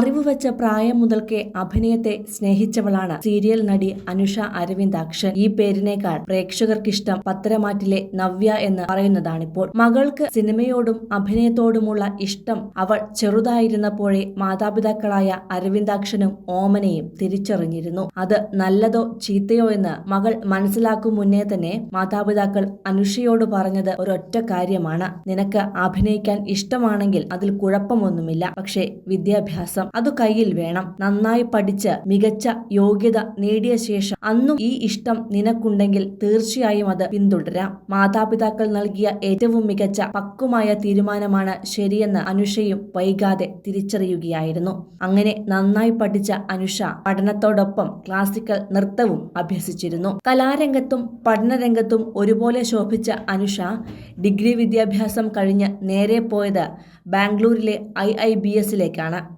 അറിവ് വെച്ച പ്രായം മുതൽക്കേ അഭിനയത്തെ സ്നേഹിച്ചവളാണ് സീരിയൽ നടി അനുഷ അരവിന്ദാക്ഷൻ. ഈ പേരിനേക്കാൾ പ്രേക്ഷകർക്കിഷ്ടം പത്തരമാറ്റിലെ നവ്യ എന്ന് പറയുന്നതാണിപ്പോൾ. മകൾക്ക് സിനിമയോടും അഭിനയത്തോടുമുള്ള ഇഷ്ടം അവൾ ചെറുതായിരുന്നപ്പോഴേ മാതാപിതാക്കളായ അരവിന്ദാക്ഷനും ഓമനയും തിരിച്ചറിഞ്ഞിരുന്നു. അത് നല്ലതോ ചീത്തയോ എന്ന് മകൾ മനസ്സിലാക്കും മുന്നേ തന്നെ മാതാപിതാക്കൾ അനുഷയോട് പറഞ്ഞത് ഒരൊറ്റ കാര്യമാണ്. നിനക്ക് അഭിനയിക്കാൻ ഇഷ്ടമാണെങ്കിൽ അതിൽ കുഴപ്പമൊന്നുമില്ല. പക്ഷേ വിദ്യാഭ്യാസം അത് കയ്യിൽ വേണം. നന്നായി പഠിച്ച് മികച്ച യോഗ്യത നേടിയ ശേഷം അന്നും ഈ ഇഷ്ടം നിനക്കുണ്ടെങ്കിൽ തീർച്ചയായും അത് പിന്തുടരാം. മാതാപിതാക്കൾ നൽകിയ ഏറ്റവും മികച്ച പക്വമായ തീരുമാനമാണ് ശരിയെന്ന് അനുഷയും വൈകാതെ തിരിച്ചറിയുകയായിരുന്നു. അങ്ങനെ നന്നായി പഠിച്ച അനുഷ പഠനത്തോടൊപ്പം ക്ലാസിക്കൽ നൃത്തവും അഭ്യസിച്ചിരുന്നു. കലാരംഗത്തും പഠനരംഗത്തും ഒരുപോലെ ശോഭിച്ച അനുഷ ഡിഗ്രി വിദ്യാഭ്യാസം കഴിഞ്ഞ് നേരെ പോയത് ബാംഗ്ലൂരിലെ ഐ ഐ ബി എസിലേക്കാണ്.